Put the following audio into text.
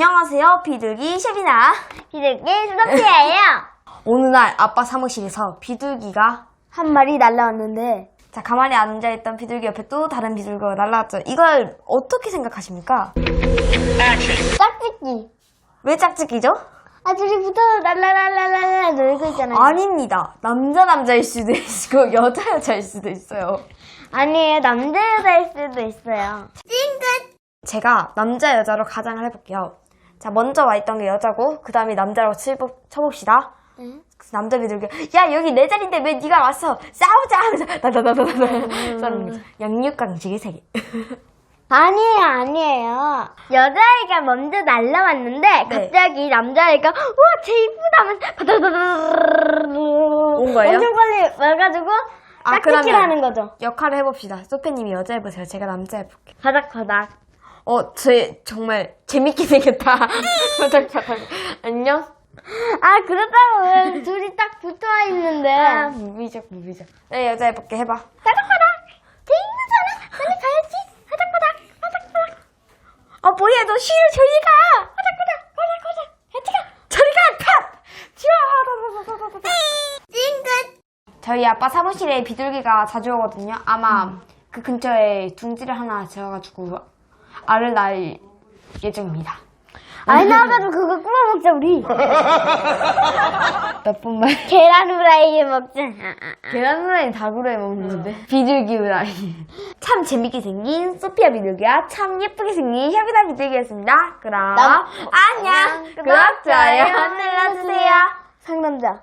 안녕하세요. 비둘기 셰리나. 비둘기 수덕피예요. 어느 날 아빠 사무실에서 비둘기가 한 마리 날라왔는데 자 가만히 앉아있던 비둘기 옆에 또 다른 비둘기가 날라왔죠. 이걸 어떻게 생각하십니까? 짝짓기. 왜 짝짓기죠? 아 둘이 붙어서 날라날라날라 놀고 있잖아요. 아닙니다. 남자 남자일 수도 있고 여자 여자일 수도 있어요. 아니에요. 남자 여자일 수도 있어요. 제가 남자 여자로 가장을 해볼게요. 자 먼저 와 있던 게 여자고 그 다음에 남자라고 치보, 쳐봅시다. 그래서 남자 비둘기 야 여기 내 자리인데 왜 네가 왔어 싸우자 하면서 나나나나나 싸우는 거죠. 양육 강식의 세계. 아니에요, 아니에요. 여자아이가 먼저 날라왔는데 네. 갑자기 남자아이가 우와 쟤 이쁘다 하면서 온 거예요? 엄청 빨리 와가지고 아, 짝짓기를 그러면- 하는 거죠. 역할을 해봅시다. 소피님이 여자 해보세요. 제가 남자 해볼게요. 바닥바닥. 어, 제 정말 재밌게 생겼다. 안녕. 아 그렇다고 왜 둘이 딱 붙어와 있는데 아, 무비적, 무비적. 네, 여자 해볼게. 해봐. 바닥바닥. 쟤 이쁘잖아. 빨리 가야지. 바닥바닥. 바닥바닥. 어, 뭐야, 너 싫어, 저리 가! 바닥바닥. 바닥바닥. 같이 가. 저리 가! 컷! 튀어! 찡긋. 저희 아빠 사무실에 비둘기가 자주 오거든요. 아마 그 근처에 둥지를 하나 지어가지고 알을 낳을 예정입니다. 아이 나와가지고 그거 구워 먹자 우리. 몇 분만. 계란 후라이 먹자. 계란 후라이 닭으로 해 먹는 건데. 비둘기 후라이. 참 재밌게 생긴 소피아 비둘기와 참 예쁘게 생긴 샤비나 비둘기였습니다. 그럼 남- 안녕. 구독, 구독, 좋아요 좋아요 눌러주세요. 상남자.